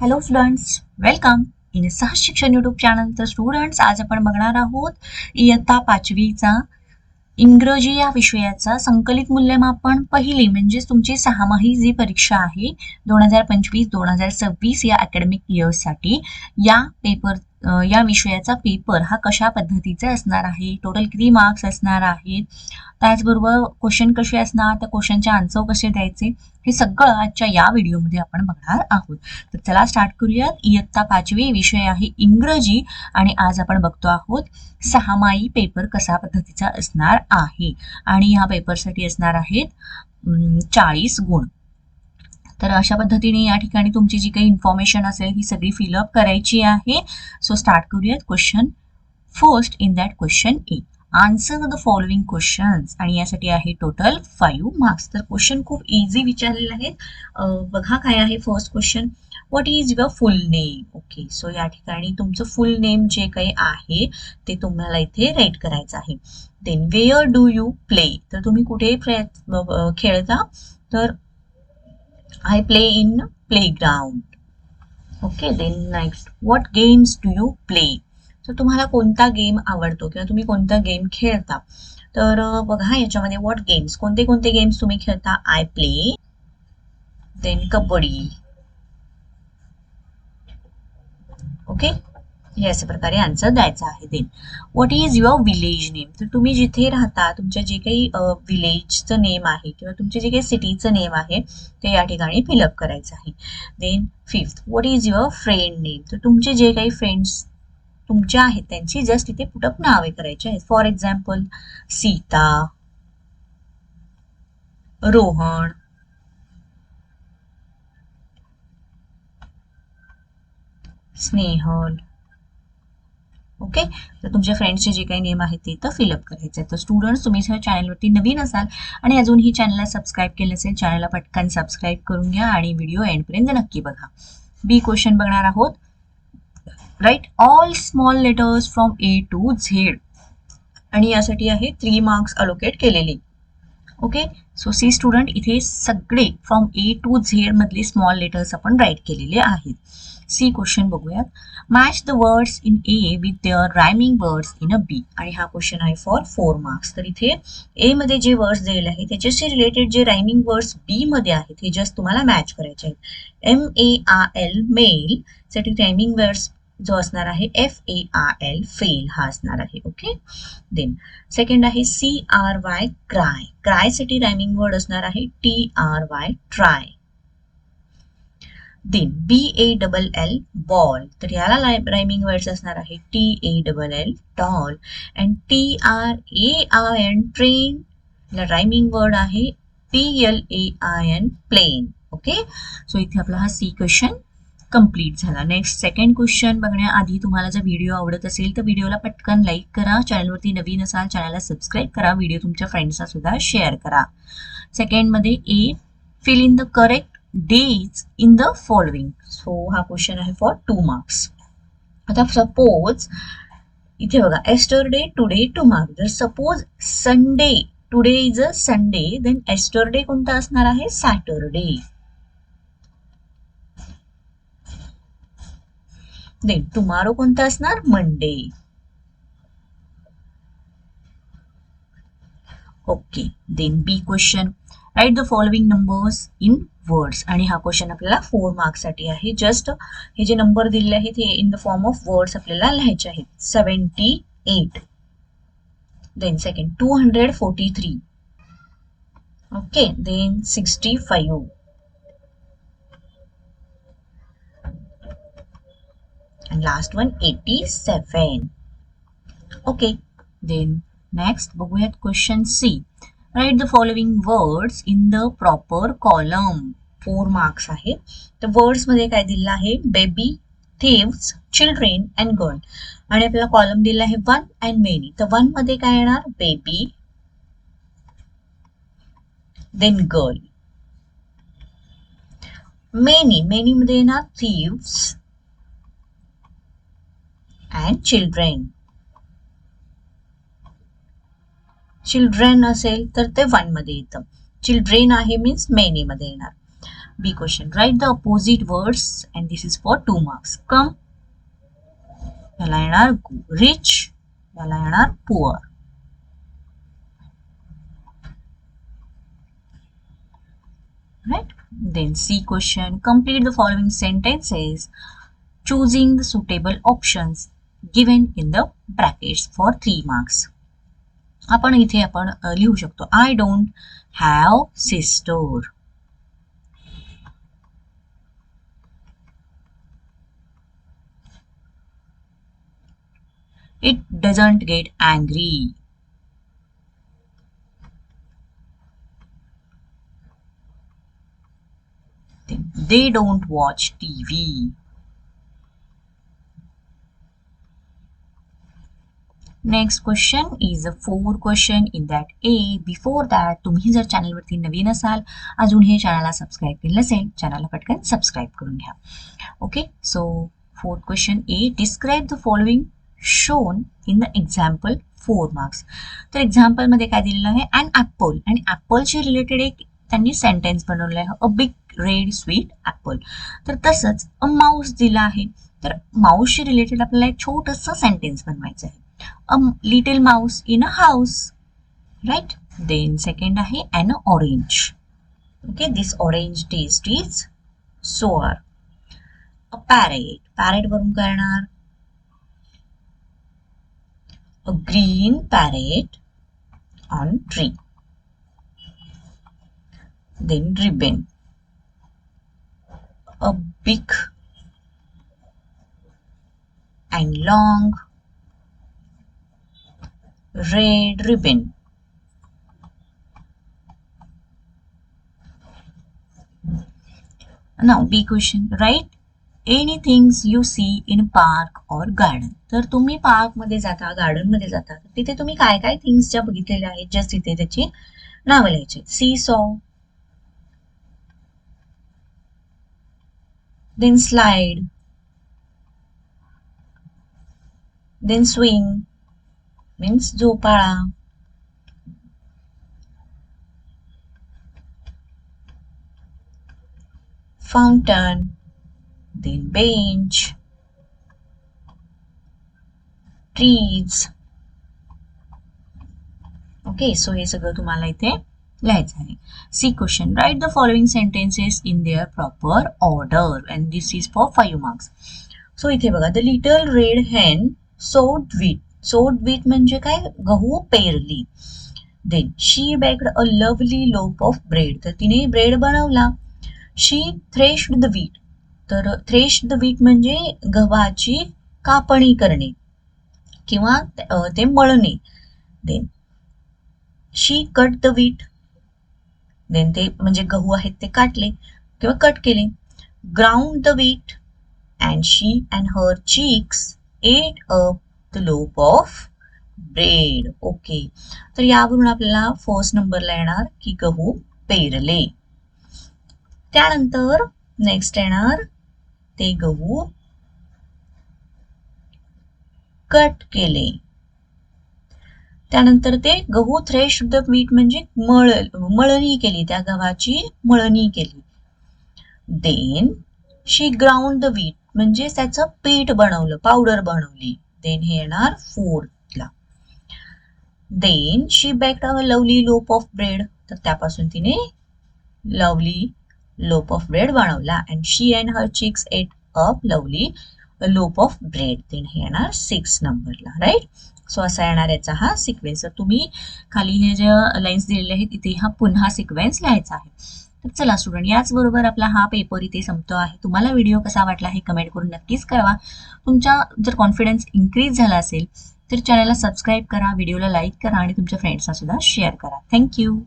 Hello students welcome in सहज शिक्षण YouTube channel तर स्टुडंट्स आज आपण बघणार आहोत इयत्ता पाचवीचा इंग्रजी या विषयाचा संकलित मूल्यमापन पहिली म्हणजेच तुमची सहामाही जी परीक्षा आहे दोन हजार पंचवीस दोन हजार सव्वीस या अकॅडमिक इयर्ससाठी या पेपर या विषयाचा पेपर हा कशा पद्धतीचा असणार आहे? टोटल किती मार्क्स असणार आहेत? त्याचबरोबर क्वेश्चन कसे असणार? त्या क्वेश्चनचे आन्सर कसे द्यायचे? हे सगळं आजच्या या व्हिडिओमध्ये आपण बघणार आहोत. तर चला स्टार्ट करूयात. इयत्ता पाचवी विषय आहे इंग्रजी आणि आज आपण बघतो आहोत सहामाई पेपर कसा पद्धतीचा असणार आहे. आणि ह्या पेपरसाठी असणार आहेत चाळीस गुण. तर अशा पद्धतीने या ठिकाणी तुमची जी काही इन्फॉर्मेशन असेल ही सगळी फिलअप करायची आहे. सो स्टार्ट करूयात question first in that question A answer the following questions आणि यासाठी आहे टोटल फाईव्ह मार्क्स तर क्वेश्चन खूप इझी विचारलेले आहेत. बघा काय आहे first question what is your full name okay so या ठिकाणी तुमचं फुल नेम जे काही आहे ते तुम्हाला इथे राईट करायचं आहे. Then where do you play तर तुम्ही कुठे प्रयत्न खेळता? तर I play in play okay then next what games do you play तर तुम्हाला कोणता गेम आवडतो किंवा तुम्ही कोणता गेम खेळता? तर बघा याच्यामध्ये व्हॉट गेम्स कोणते कोणते गेम्स तुम्ही खेळता? I play then kabaddi. Okay हे अशा प्रकारे आन्सर द्यायचा आहे then what is your village name तर तुम्ही जिथे राहता तुमच्या जे काही विलेजचं नेम आहे किंवा तुमचे जे काही सिटीचं नेम आहे ते या ठिकाणी फिलअप करायचं आहे. Then fifth what is your friend name तर तुमचे जे काही फ्रेंड्स तुमच्या आहेत त्यांची जस्ट इथे पुटअप नावे करायची आहेत. For example Sita Rohan Snehal okay? तर तुमच्या फ्रेंड्सचे जे काही नेम आहेत ते तर फिलअप करायचे तर स्टुडंट्स तुम्ही जर चॅनलवरती नवीन असाल आणि अजून ही चॅनलला सबस्क्राईब केलं असेल चॅनलला पटकन सबस्क्राईब करून घ्या आणि व्हिडिओ एंडपर्यंत नक्की बघा. बी क्वेश्चन बघणार आहोत. Write all small letters from A to Z आणि यासाठी आहे थ्री मार्क्स अलोकेट केलेले. ओके? सो सी स्टुडंट इथे सगळे फ्रॉम ए टू झेड मधले स्मॉल लेटर्स आपण राईट केलेले आहेत. सी क्वेश्चन बघूयात. Match the words in A with their rhyming words in a B. आणि हा क्वेश्चन आहे फॉर फोर मार्क्स. तर इथे ए मध्ये जे वर्ड्स दिलेले आहेत त्याच्याशी रिलेटेड जे रायमिंग वर्ड्स बी मध्ये आहेत हे जस्ट तुम्हाला मॅच करायचे आहेत. M A R L male साठी रायमिंग वर्ड्स जो असणार आहे F A R L fail हा असणार आहे ओके देन सेकंड आहे सी आर वाय क्राय क्रायसाठी रायमिंग वर्ड असणार आहे T R Y try then B A double L ball तर याला रायमिंग वर्ड्स असणार आहे T A double L tall and T R A I N train rhyming word आहे P L A I N plane okay so इथे आपला हा C question complete झाला. Next second question बघण्याआधी तुम्हाला जर व्हिडिओ आवडत असेल तर व्हिडिओला पटकन लाईक करा. चॅनलवरती नवीन असाल चॅनलला सबस्क्राईब करा. व्हिडिओ तुमच्या फ्रेंड्सना सुद्धा शेअर करा. सेकंडमध्ये A fill in the correct days in the following so हा क्वेश्चन आहे फॉर टू मार्क्स आता सपोज इथे बघा एस्टरडे टुडे टू मार्क्स जर suppose Sunday today is a Sunday then yesterday कोणता असणार आहे? सॅटरडे देन टुमारो कोणता असणार? Monday okay then B question write the following numbers in words आणि हा क्वेश्चन आपल्याला फोर मार्क्ससाठी आहे. जस्ट हे जे नंबर दिलेले आहेत हे in the form of words आपल्याला लिहायचे आहेत. Seventy eight then second two hundred forty three okay then sixty five and last one 87 okay then next बघूयात question C write the following words in the proper column four marks आहे. तर वर्ड्समध्ये काय दिलं आहे? Baby thieves children and girl आणि आपल्याला column दिला आहे वन अँड मेनी तर वनमध्ये काय येणार? Baby then girl many many मध्ये येणार थीव्स अँड चिल्ड्रेन चिल्ड्रेन असेल तर ते वनमध्ये येतं चिल्ड्रेन आहे मीन्स मेनी मध्ये येणार B question write the opposite words and this is for two marks come याला येणार रिच याला येणार poor right then c question complete the following sentences choosing the suitable options given in the brackets for 3 marks आपण इथे आपण अ, लिहू शकतो. I don't have sister it doesn't get angry they don't watch TV. Next question is a four question in that A before that तुम्ही जर चॅनलवरती नवीन असाल अजून हे चॅनलला सबस्क्राईब केलं नसेल चॅनलला पटकन सबस्क्राईब करून घ्या. Okay so fourth question A describe the following shown in the example four marks तर एक्झाम्पलमध्ये काय दिलेलं आहे? अँड ॲपल आणि ॲपलशी रिलेटेड एक त्यांनी सेंटेन्स बनवलं आहे. A big red sweet apple तर तसंच अ माऊस दिला आहे. तर माऊसशी रिलेटेड आपल्याला एक छोटंसं सेंटेन्स बनवायचं आहे. a little mouse in a house right then second आहे an orange okay this orange taste is sour a parrot parrot वरून काय येणार a green parrot on tree then ribbon a big and long red ribbon now b question write any things you see in park or garden तर तुम्ही पार्कमध्ये जाता गार्डनमध्ये जाता तिथे तुम्ही काय काय थिंग्स ज्या बघितलेल्या आहेत जस्ट तिथे त्याची नावं लिहायची seesaw then slide then swing means झोपाळा fountain, then bench, trees. Okay so हे सगळं तुम्हाला इथे लिहायचं आहे. C question write the following sentences in their proper order and this is for five marks so इथे बघा द लिटल रेड हॅन सोड वीट चोट वीट म्हणजे काय? गहू पेरली. Then she baked a lovely loaf of bread तर तिने ब्रेड बनवला. शी थ्रेश्ड द वीट तर थ्रेश द वीट म्हणजे गव्हाची कापणी करणे किंवा ते मळणे. Then she cut the wheat then ते म्हणजे गहू आहेत ते काटले किंवा कट केले. Ground the wheat and she and her chicks ate up the loaf of bread okay तर यावरून आपल्याला फर्स्ट नंबरला येणार की गहू पेरले. त्यानंतर नेक्स्ट येणार ते गहू कट केले. त्यानंतर ते गहू थ्रेश द मीठ म्हणजे मळ मळणी केली. त्या गव्हाची मळणी केली. Then she ground the wheat म्हणजे त्याचं पीठ बनवलं पावडर बनवली. देन हे येणार फोर्थला then she baked a lovely loaf of bread तर त्यापासून तिने लवली लोप ऑफ ब्रेड बनवला. And she and her chicks ate up lovely loaf of bread then हे येणार सिक्स नंबरला राईट सो असा येणार याचा हा सिक्वेन्स तर तुम्ही खाली हे ज्या लाईन्स दिलेले आहेत तिथे हा पुन्हा सिक्वेन्स लिहायचा आहे. तर चला स्टुडंट याचबरोबर आपला हा पेपर इथे संपतो आहे. तुम्हाला व्हिडिओ कसा वाटला हे कमेंट करून नक्कीच कळवा. तुमचा जर कॉन्फिडन्स इन्क्रीज झाला असेल तर चॅनलला सबस्क्राईब करा व्हिडिओला लाईक करा आणि तुमच्या फ्रेंड्सना सुद्धा शेअर करा. थँक्यू